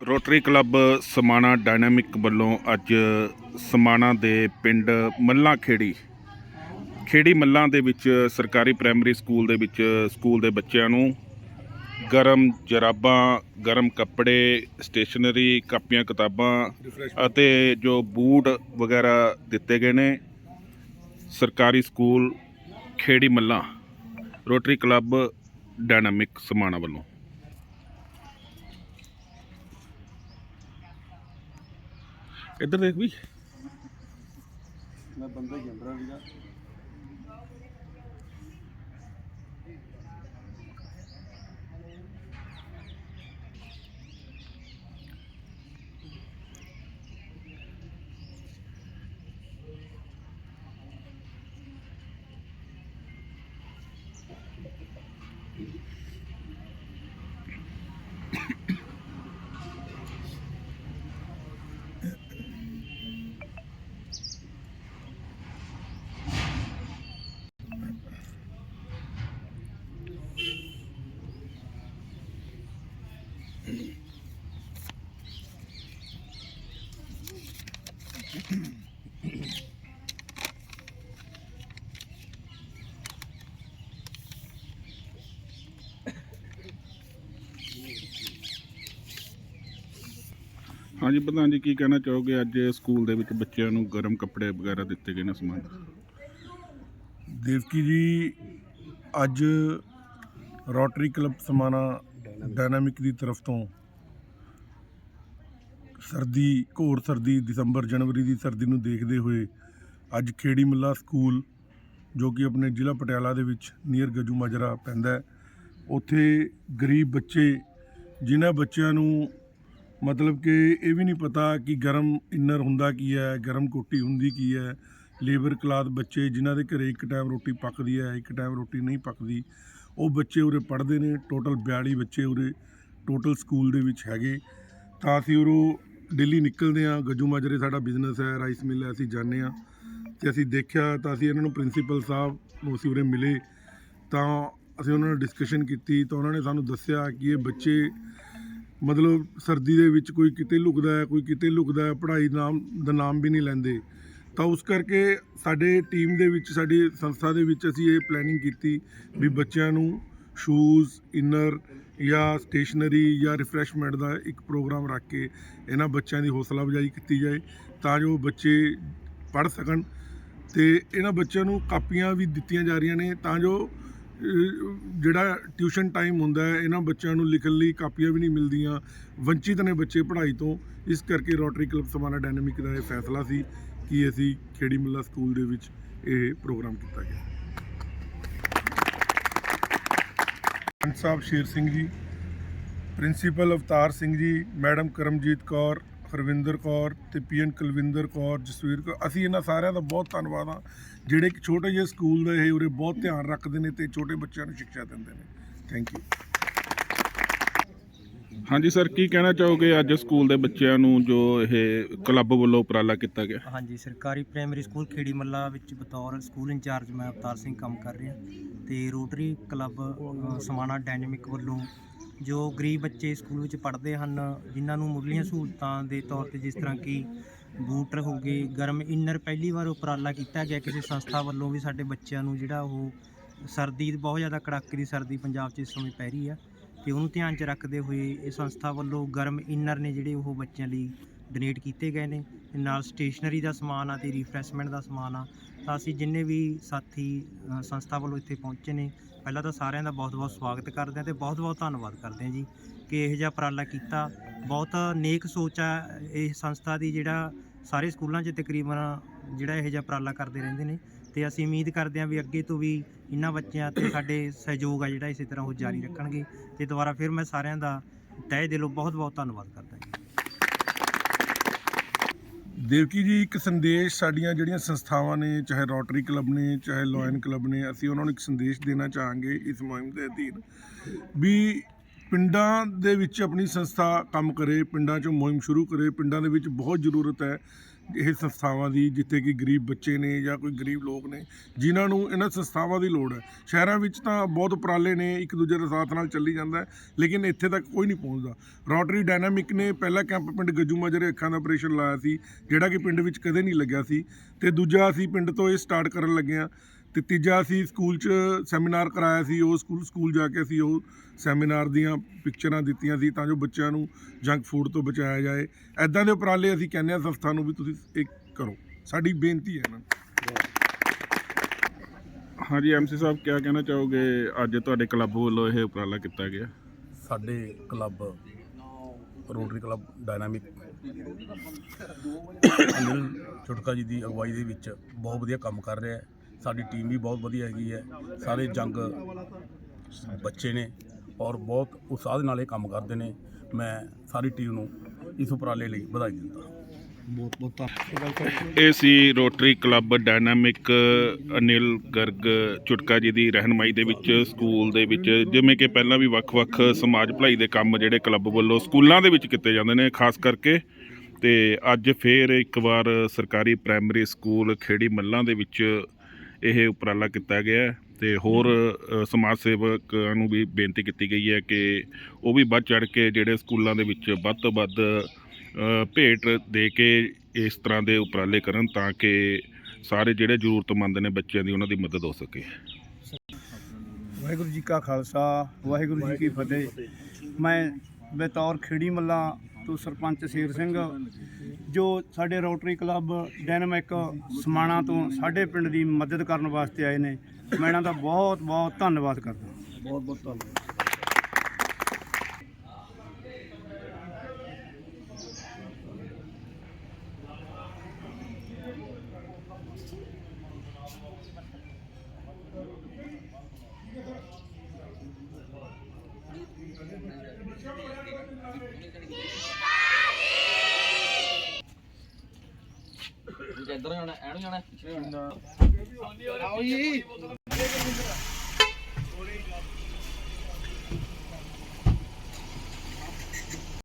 Rotary club Samana dynamic ਵੱਲੋਂ ਅੱਜ ਸਮਾਣਾ ਦੇ ਪਿੰਡ ਮੱਲਾ ਖੇੜੀ ਖੇੜੀ ਮੱਲਾਂ ਦੇ ਵਿੱਚ ਸਰਕਾਰੀ ਪ੍ਰਾਇਮਰੀ ਸਕੂਲ ਦੇ ਵਿੱਚ ਸਕੂਲ ਦੇ ਬੱਚਿਆਂ ਨੂੰ ਗਰਮ ਜਰਾਬਾਂ ਗਰਮ ਕੱਪੜੇ ਸਟੇਸ਼ਨਰੀ ਕਾਪੀਆਂ ਕਿਤਾਬਾਂ ਅਤੇ ਜੋ ਬੂਟ ਵਗੈਰਾ ਦਿੱਤੇ ਗਏ ਨੇ ਸਰਕਾਰੀ school Kheri Mallan rotary club dynamic Samana ਵੱਲੋਂ। ਇੱਧਰ ਦੇਖ ਵੀ। ਮੈਂ ਬੰਦਾ ਹੀ ਜੰਬਰਾ ਸੀਗਾ। ਹਾਂਜੀ ਪ੍ਰਧਾਨ ਜੀ, ਕੀ ਕਹਿਣਾ ਚਾਹੋਗੇ? ਅੱਜ ਸਕੂਲ ਦੇ ਵਿੱਚ ਬੱਚਿਆਂ ਨੂੰ ਗਰਮ ਕੱਪੜੇ ਵਗੈਰਾ ਦਿੱਤੇ ਗਏ ਨੇ ਸਮਾਨ ਦੇਵਕੀ ਜੀ, ਅੱਜ ਰੋਟਰੀ ਕਲੱਬ ਸਮਾਣਾ ਡਾਇਨਾਮਿਕ ਦੀ ਤਰਫ ਤੋਂ ਸਰਦੀ, ਘੋਰ ਸਰਦੀ, ਦਸੰਬਰ, ਜਨਵਰੀ ਦੀ ਸਰਦੀ ਨੂੰ ਦੇਖਦੇ ਹੋਏ ਅੱਜ ਖੇੜੀ ਮੱਲਾ ਸਕੂਲ, ਜੋ ਕਿ ਆਪਣੇ ਜ਼ਿਲ੍ਹਾ ਪਟਿਆਲਾ ਦੇ ਵਿੱਚ ਨੀਅਰ ਗਜੂ ਮਾਜਰਾ ਪੈਂਦਾ ਹੈ, ਉੱਥੇ ਗਰੀਬ ਬੱਚੇ, ਜਿਨ੍ਹਾਂ ਬੱਚਿਆਂ ਨੂੰ ਮਤਲਬ ਕਿ ਇਹ ਵੀ ਨਹੀਂ ਪਤਾ ਕਿ ਗਰਮ ਇਨਰ ਹੁੰਦਾ ਕੀ ਹੈ, ਗਰਮ ਕੋਟੀ ਹੁੰਦੀ ਕੀ ਹੈ। ਲੇਬਰ ਕਲਾਸ ਬੱਚੇ ਜਿਨ੍ਹਾਂ ਦੇ ਘਰੇ ਇੱਕ ਟਾਈਮ ਰੋਟੀ ਪੱਕਦੀ ਹੈ, ਇੱਕ ਟਾਈਮ ਰੋਟੀ ਨਹੀਂ ਪੱਕਦੀ, ਉਹ ਬੱਚੇ ਉਰੇ ਪੜ੍ਹਦੇ ਨੇ ਟੋਟਲ 42 ਬੱਚੇ ਉਰੇ ਟੋਟਲ ਸਕੂਲ ਦੇ ਵਿੱਚ ਹੈਗੇ। ਤਾਂ ਅਸੀਂ ਉਰੋਂ ਦਿੱਲੀ ਨਿਕਲਦੇ ਹਾਂ। ਗੱਜੂ ਮਾਜਰੇ ਸਾਡਾ ਬਿਜ਼ਨਸ ਹੈ ਰਾਈਸ ਮਿਲ ਹੈ, ਅਸੀਂ ਜਾਂਦੇ ਹਾਂ। ਤੇ ਅਸੀਂ ਦੇਖਿਆ ਤਾਂ ਅਸੀਂ ਇਹਨਾਂ ਨੂੰ ਪ੍ਰਿੰਸੀਪਲ ਸਾਹਿਬ ਨੂੰ ਅਸੀਂ ਉਰੇ ਮਿਲੇ। ਤਾਂ ਅਸੀਂ ਉਹਨਾਂ ਨਾਲ ਡਿਸਕਸ਼ਨ ਕੀਤੀ, ਤਾਂ ਉਹਨਾਂ ਨੇ ਸਾਨੂੰ ਦੱਸਿਆ ਕਿ ਇਹ ਬੱਚੇ ਮਤਲਬ ਸਰਦੀ ਦੇ ਵਿੱਚ ਕੋਈ ਕਿਤੇ ਲੁਕਦਾ ਹੈ, ਕੋਈ ਕਿਤੇ ਲੁਕਦਾ ਹੈ, ਪੜ੍ਹਾਈ ਨਾਮ, ਦਾ ਨਾਮ ਵੀ ਨਹੀਂ ਲੈਂਦੇ। ਤਾਂ ਉਸ ਕਰਕੇ ਸਾਡੇ ਟੀਮ ਦੇ ਵਿੱਚ, ਸਾਡੀ ਸੰਸਥਾ ਦੇ ਵਿੱਚ ਅਸੀਂ ਇਹ ਪਲੈਨਿੰਗ ਕੀਤੀ ਵੀ ਬੱਚਿਆਂ ਨੂੰ ਸ਼ੂਜ਼ ਇਨਰ ਜਾਂ ਸਟੇਸ਼ਨਰੀ ਜਾਂ ਰਿਫਰੈਸ਼ਮੈਂਟ ਦਾ ਇੱਕ ਪ੍ਰੋਗਰਾਮ ਰੱਖ ਕੇ ਇਹਨਾਂ ਬੱਚਿਆਂ ਦੀ ਹੌਸਲਾ ਅਫਜ਼ਾਈ ਕੀਤੀ ਜਾਏ ਤਾਂ ਜੋ ਬੱਚੇ ਪੜ੍ਹ ਸਕਣ ਤੇ ਇਹਨਾਂ ਬੱਚਿਆਂ ਨੂੰ ਕਾਪੀਆਂ ਵੀ ਦਿੱਤੀਆਂ ਜਾ ਰਹੀਆਂ ਨੇ ਤਾਂ ਜੋ ਜਿਹੜਾ ਟਿਊਸ਼ਨ ਟਾਈਮ ਹੁੰਦਾ ਹੈ, ਇਹਨਾਂ ਬੱਚਿਆਂ ਨੂੰ ਲਿਖਣ ਲਈ ਕਾਪੀਆਂ ਵੀ ਨਹੀਂ ਮਿਲਦੀਆਂ। ਵੰਚਿਤ ਨੇ ਬੱਚੇ ਪੜ੍ਹਾਈ ਤੋਂ। ਇਸ ਕਰਕੇ ਰੋਟਰੀ ਕਲੱਬ ਸਮਾਨਾ ਡਾਇਨਾਮਿਕ ਦਾ ਇਹ ਫੈਸਲਾ ਸੀ ਕਿ ਅਸੀਂ ਖੇੜੀ ਮੁੱਲਾ ਸਕੂਲ ਦੇ ਵਿੱਚ ਇਹ ਪ੍ਰੋਗਰਾਮ ਕੀਤਾ ਗਿਆ। ਪੰਚ ਸਾਹਿਬ ਸ਼ੇਰ ਸਿੰਘ ਜੀ, ਪ੍ਰਿੰਸੀਪਲ ਅਵਤਾਰ ਸਿੰਘ ਜੀ, ਮੈਡਮ ਕਰਮਜੀਤ ਕੌਰ ਹਰਵਿੰਦਰ ਕੌਰ ਤੇ ਪੀਐਨ ਕੁਲਵਿੰਦਰ ਕੌਰ ਜਸਵੀਰ ਕੌਰ। ਅਸੀਂ ਇਹਨਾਂ ਸਾਰਿਆਂ ਦਾ ਬਹੁਤ ਧੰਨਵਾਦ ਆ ਜਿਹੜੇ ਇੱਕ ਛੋਟੇ ਜਿਹੇ ਸਕੂਲ ਦਾ ਇਹ ਉਰੇ ਬਹੁਤ ਧਿਆਨ ਰੱਖਦੇ ਨੇ ਤੇ ਛੋਟੇ ਬੱਚਿਆਂ ਨੂੰ ਸਿੱਖਿਆ ਦਿੰਦੇ ਨੇ। ਥੈਂਕ ਯੂ ਹਾਂਜੀ ਸਰ ਕੀ ਕਹਿਣਾ ਚਾਹੋਗੇ ਅੱਜ ਸਕੂਲ ਦੇ ਬੱਚਿਆਂ ਨੂੰ ਜੋ ਇਹ ਕਲੱਬ ਵੱਲੋਂ ਉਪਰਾਲਾ ਕੀਤਾ ਗਿਆ? ਹਾਂਜੀ ਸਰਕਾਰੀ ਪ੍ਰਾਇਮਰੀ ਸਕੂਲ ਖੇੜੀ ਮੱਲਾ ਵਿੱਚ ਬਤੌਰ ਸਕੂਲ ਇੰਚਾਰਜ ਮੈਂ ਅਵਤਾਰ ਸਿੰਘ ਕੰਮ ਕਰ ਰਿਹਾ ਤੇ ਰੋਟਰੀ ਕਲੱਬ ਸਮਾਣਾ ਡਾਇਨਾਮਿਕ ਵੱਲੋਂ ਜੋ ਗਰੀਬ ਬੱਚੇ ਸਕੂਲ ਵਿੱਚ ਪੜ੍ਹਦੇ ਹਨ, ਜਿਨ੍ਹਾਂ ਨੂੰ ਮੁੱਢਲੀਆਂ ਸਹੂਲਤਾਂ ਦੇ ਤੌਰ ਤੇ ਜਿਸ ਤਰ੍ਹਾਂ ਕਿ ਬੂਟਰ ਹੋ ਗਏ, ਗਰਮ ਇਨਰ ਪਹਿਲੀ ਵਾਰ ਉਪਰਾਲਾ ਕੀਤਾ ਗਿਆ ਕਿਸੇ ਸੰਸਥਾ ਵੱਲੋਂ ਵੀ ਸਾਡੇ ਬੱਚਿਆਂ ਨੂੰ ਜਿਹੜਾ ਉਹ ਸਰਦੀ ਬਹੁਤ ਜ਼ਿਆਦਾ ਕੜਾਕੇ ਦੀ ਸਰਦੀ ਪੰਜਾਬ 'ਚ ਇਸ ਸਮੇਂ ਪੈ ਰਹੀ ਆ, ਤੇ ਉਹਨੂੰ ਧਿਆਨ 'ਚ ਰੱਖਦੇ ਹੋਏ ਇਹ ਸੰਸਥਾ ਵੱਲੋਂ ਗਰਮ ਇਨਰ ਨੇ ਜਿਹੜੇ ਉਹ ਬੱਚਿਆਂ ਲਈ ਡੋਨੇਟ ਕੀਤੇ ਗਏ ਨੇ ਤੇ ਨਾਲ ਸਟੇਸ਼ਨਰੀ ਦਾ ਸਮਾਨ ਆ ਤੇ ਰਿਫਰੈਸ਼ਮੈਂਟ ਦਾ ਸਮਾਨ ਆ ਤਾਂ ਅਸੀਂ ਜਿੰਨੇ ਵੀ ਸਾਥੀ ਅ, ਸੰਸਥਾ ਵੱਲੋਂ ਇੱਥੇ ਪਹੁੰਚੇ ਨੇ ਪਹਿਲਾਂ ਤਾਂ ਸਾਰਿਆਂ ਦਾ ਬਹੁਤ-ਬਹੁਤ ਸਵਾਗਤ ਕਰਦੇ ਹਾਂ ਤੇ ਬਹੁਤ-ਬਹੁਤ ਧੰਨਵਾਦ ਕਰਦੇ ਹਾਂ ਜੀ ਕਿ ਇਹ ਜਿਹਾ ਉਪਰਾਲਾ ਕੀਤਾ। ਬਹੁਤ ਨੇਕ ਸੋਚ ਆ ਇਹ ਸੰਸਥਾ ਦੀ ਜਿਹੜਾ ਸਾਰੇ ਸਕੂਲਾਂ 'ਚ ਤਕਰੀਬਨ ਜਿਹੜਾ ਇਹ ਜਿਹਾ ਉਪਰਾਲਾ ਕਰਦੇ ਰਹਿੰਦੇ ਨੇ ਤੇ ਅਸੀਂ ਉਮੀਦ ਕਰਦੇ ਹਾਂ ਵੀ ਅੱਗੇ ਤੋਂ ਵੀ ਇਹਨਾਂ ਬੱਚਿਆਂ ਤੇ ਸਾਡੇ ਸਹਿਯੋਗ ਆ ਜਿਹੜਾ ਇਸੇ ਤਰ੍ਹਾਂ ਉਹ ਜਾਰੀ ਰੱਖਣਗੇ ਤੇ ਦੁਬਾਰਾ ਫਿਰ ਮੈਂ ਸਾਰਿਆਂ ਦਾ ਤਹਿ ਦਿਲੋਂ ਬਹੁਤ-ਬਹੁਤ ਧੰਨਵਾਦ ਕਰਦਾ ਜੀ। ਦੇਵਕੀ ਜੀ, ਇੱਕ ਸੰਦੇਸ਼ ਸਾਡੀਆਂ ਜਿਹੜੀਆਂ ਸੰਸਥਾਵਾਂ ਨੇ, ਚਾਹੇ ਰੋਟਰੀ ਕਲੱਬ ਨੇ, ਚਾਹੇ ਲਾਇਨ ਕਲੱਬ ਨੇ, ਅਸੀਂ ਉਹਨਾਂ ਨੂੰ ਇੱਕ ਸੰਦੇਸ਼ ਦੇਣਾ ਚਾਹਾਂਗੇ ਇਸ ਮੁਹਿੰਮ ਦੇ ਅਧੀਨ ਵੀ ਪਿੰਡਾਂ ਦੇ ਵਿੱਚ ਆਪਣੀ ਸੰਸਥਾ ਕੰਮ ਕਰੇ, ਪਿੰਡਾਂ 'ਚੋਂ ਮੁਹਿੰਮ ਸ਼ੁਰੂ ਕਰੇ, ਪਿੰਡਾਂ ਦੇ ਵਿੱਚ ਬਹੁਤ ਜ਼ਰੂਰਤ ਹੈ ਇਹ ਸੰਸਥਾਵਾਂ ਦੀ, ਜਿੱਥੇ ਕਿ ਗਰੀਬ ਬੱਚੇ ਨੇ ਜਾਂ ਕੋਈ ਗਰੀਬ ਲੋਕ ਨੇ, ਜਿਨ੍ਹਾਂ ਨੂੰ ਇਹਨਾਂ ਸੰਸਥਾਵਾਂ ਦੀ ਲੋੜ ਹੈ। ਸ਼ਹਿਰਾਂ ਵਿੱਚ ਤਾਂ ਬਹੁਤ ਉਪਰਾਲੇ ਨੇ, ਇੱਕ ਦੂਜੇ ਦੇ ਸਾਥ ਨਾਲ ਚੱਲੀ ਜਾਂਦਾ ਲੇਕਿਨ ਇੱਥੇ ਤੱਕ ਕੋਈ ਨਹੀਂ ਪਹੁੰਚਦਾ। ਰੋਟਰੀ ਡਾਇਨਾਮਿਕ ਨੇ ਪਹਿਲਾ ਕੈਂਪ ਪਿੰਡ ਗੱਜੂ ਮਾਜਰੇ ਅੱਖਾਂ ਦਾ ਆਪਰੇਸ਼ਨ ਲਾਇਆ ਸੀ, ਜਿਹੜਾ ਕਿ ਪਿੰਡ ਵਿੱਚ ਕਦੇ ਨਹੀਂ ਲੱਗਿਆ ਸੀ। ਤੇ ਦੂਜਾ ਅਸੀਂ ਪਿੰਡ ਤੋਂ ਇਹ ਸਟਾਰਟ ਕਰਨ ਲੱਗੇ ਹਾਂ। ਤੇ ਤੀਜਾ ਅਸੀਂ ਸਕੂਲ 'ਚ ਸੈਮੀਨਾਰ ਕਰਾਇਆ ਸੀ ਉਹ ਸਕੂਲ ਸਕੂਲ ਜਾ ਕੇ ਅਸੀਂ ਉਹ ਸੈਮੀਨਾਰ ਦੀਆਂ ਪਿਕਚਰਾਂ ਦਿੱਤੀਆਂ ਸੀ ਤਾਂ ਜੋ ਬੱਚਿਆਂ ਨੂੰ ਜੰਕ ਫੂਡ ਤੋਂ ਬਚਾਇਆ ਜਾਏ। ਐਦਾਂ ਦੇ ਉਪਰਾਲੇ ਅਸੀਂ ਕਹਿੰਦੇ ਹਾਂ ਸੰਸਥਾ ਨੂੰ ਵੀ ਤੁਸੀਂ ਇਹ ਕਰੋ। ਸਾਡੀ ਬੇਨਤੀ ਹੈ ਇਹਨਾਂ ਨੂੰ। ਹਾਂਜੀ ਐਮਸੀ ਸਾਹਿਬ ਕੀ ਕਹਿਣਾ ਚਾਹੋਗੇ? ਅੱਜ ਤੁਹਾਡੇ ਕਲੱਬ ਵੱਲੋਂ ਇਹ ਉਪਰਾਲਾ ਕੀਤਾ ਗਿਆ। ਸਾਡੇ club Rotary club dynamic Anil Chhutka ji ਦੀ ਅਗਵਾਈ ਦੇ ਵਿੱਚ ਬਹੁਤ ਵਧੀਆ ਕੰਮ ਕਰ ਰਿਹਾ ਹੈ। ਸਾਡੀ ਟੀਮ ਵੀ ਬਹੁਤ ਵਧੀਆ ਹੈਗੀ ਹੈ। ਸਾਰੇ ਜੰਗ ਬੱਚੇ ਨੇ ਔਰ ਬਹੁਤ ਉਤਸ਼ਾਹ ਦੇ ਨਾਲ ਇਹ ਕੰਮ ਕਰਦੇ ਨੇ। ਮੈਂ ਸਾਰੀ ਟੀਮ ਨੂੰ ਇਸ ਉਪਰਾਲੇ ਲਈ ਵਧਾਈ ਦਿੰਦਾ ਇਹ ਸੀ Rotary club dynamic Anil Garg Chutka ji ਦੀ ਰਹਿਨਮਾਈ ਦੇ ਵਿੱਚ ਸਕੂਲ ਦੇ ਵਿੱਚ ਜਿਵੇਂ ਕਿ ਪਹਿਲਾਂ ਵੀ ਵੱਖ-ਵੱਖ ਸਮਾਜ ਭਲਾਈ ਦੇ ਕੰਮ ਜਿਹੜੇ ਕਲੱਬ ਵੱਲੋਂ ਸਕੂਲਾਂ ਦੇ ਵਿੱਚ ਕੀਤੇ ਜਾਂਦੇ ਨੇ ਖਾਸ ਕਰਕੇ। ਤੇ ਅੱਜ ਫੇਰ ਇੱਕ ਵਾਰ ਸਰਕਾਰੀ ਪ੍ਰਾਇਮਰੀ ਸਕੂਲ ਖੇੜੀ ਮੱਲਾਂ ਦੇ ਵਿੱਚ ਇਹ ਉਪਰਾਲਾ ਕੀਤਾ ਗਿਆ ਤੇ ਹੋਰ ਸਮਾਜ ਸੇਵਕਾਂ ਨੂੰ ਵੀ ਬੇਨਤੀ ਕੀਤੀ ਗਈ ਹੈ ਕਿ ਉਹ ਵੀ ਵੱਧ ਚੜ ਕੇ ਜਿਹੜੇ ਸਕੂਲਾਂ ਦੇ ਵਿੱਚ ਵੱਧ ਤੋਂ ਵੱਧ ਭੇਟ ਦੇ ਕੇ ਇਸ ਤਰ੍ਹਾਂ ਦੇ ਉਪਰਾਲੇ ਕਰਨ ਤਾਂ ਕਿ ਸਾਰੇ ਜਿਹੜੇ ਜ਼ਰੂਰਤਮੰਦ ਨੇ ਬੱਚਿਆਂ ਦੀ ਉਹਨਾਂ ਦੀ ਮਦਦ ਹੋ ਸਕੇ। ਵਾਹਿਗੁਰੂ ਜੀ ਕਾ ਖਾਲਸਾ ਵਾਹਿਗੁਰੂ ਜੀ ਕੀ ਫਤਿਹ। ਮੈਂ ਬਤੌਰ ਖੇੜੀ ਮੱਲਾ ਤੋਂ ਸਰਪੰਚ ਸ਼ੇਰ ਸਿੰਘ, ਜੋ ਸਾਡੇ ਰੋਟਰੀ ਕਲੱਬ ਡੈਨਮਿਕ ਸਮਾਣਾ ਤੋਂ ਸਾਡੇ ਪਿੰਡ ਦੀ ਮਦਦ ਕਰਨ ਵਾਸਤੇ ਆਏ ਨੇ, ਮੈਂ ਇਹਨਾਂ ਦਾ ਬਹੁਤ ਬਹੁਤ ਧੰਨਵਾਦ ਕਰਦਾ। ਬਹੁਤ ਬਹੁਤ ਧੰਨਵਾਦ। ਤੁਸੀਂ ਇੱਧਰ ਜਾਣਾ ਐਨੂੰ ਜਾਣਾ ਪਿੱਛੇ ਜਾਣਾ। ਆਓ ਜੀ।